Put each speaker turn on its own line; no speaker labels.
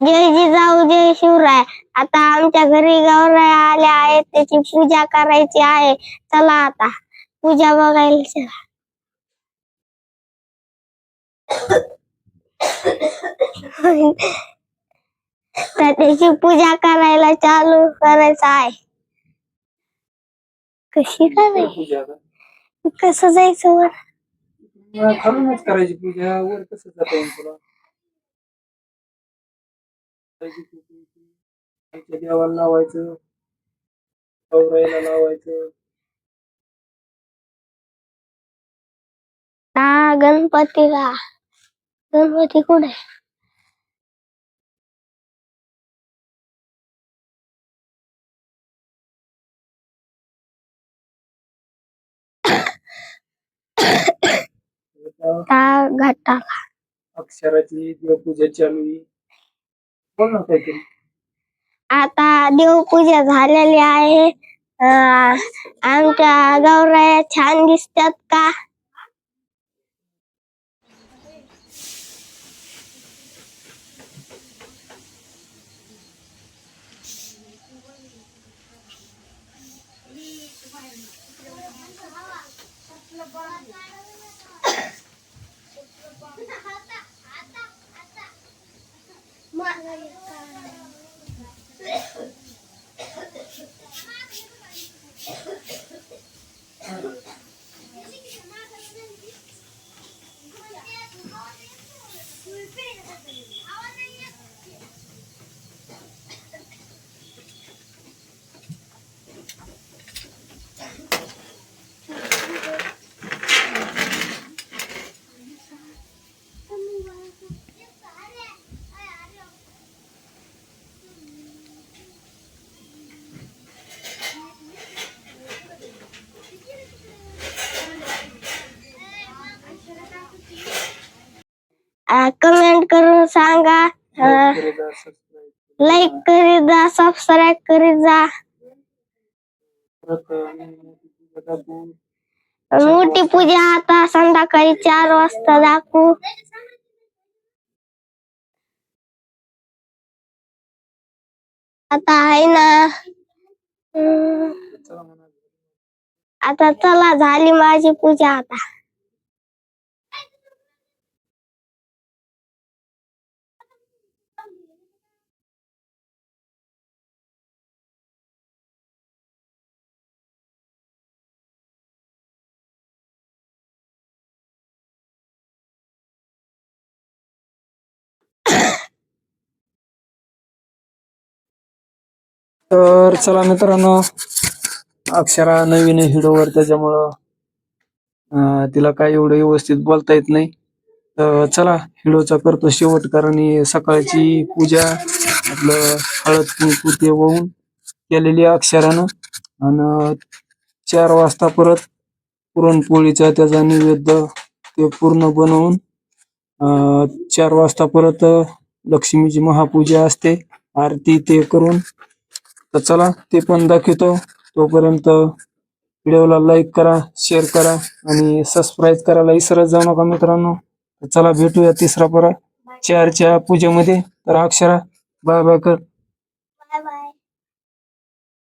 जय जिजाऊ जय शिवराय. आता आमच्या घरी गौराय आल्या आहेत त्याची पूजा करायची आहे. चला आता पूजा बघायला चला. तर त्याची पूजा करायला चालू करायचं आहे. कशी करायची. कसं जायचं वर?
करायची पूजा. वर कसं जाता येईल तुला? करायची देवाला लावायचं. गौराईला लावायचं.
हा गणपतीला. गणपती कुठे? त्या घाटाला.
अक्षराची देवपूजा चालू आहे.
आता देवपूजा झालेली आहे. अं, आमच्या गौराया छान दिसतात का? Gracias. कमेंट करून सांगा. लाईक करीत जा सबस्क्राईब करीत जा. मोठी पूजा आता संध्याकाळी चार वाजता दाखवू. आता आहे ना. हम्म, आता चला झाली माझी पूजा आता.
तर चला मित्रांनो अक्षरा नवीन हिडोवर त्याच्यामुळं तिला काय एवढं व्यवस्थित बोलता येत नाही. तर चला हिडोचा करतो शेवट कारण सकाळची पूजा आपलं हळद कुंकू ते वाहून केलेली अक्षरानं. आणि चार वाजता परत पुरणपोळीचा त्याचा नैवेद्य ते पूर्ण बनवून चार वाजता परत लक्ष्मीची महापूजा असते. आरती ते करून तर चला ते पण दाखवतो. तोपर्यंत व्हिडिओला लाईक करा शेअर करा आणि सबस्क्राईब करायला विसरत जाऊ नका मित्रांनो. चला भेटूया तिसरा परा चारच्या पूजेमध्ये. तर अक्षरा बाय बाय कर.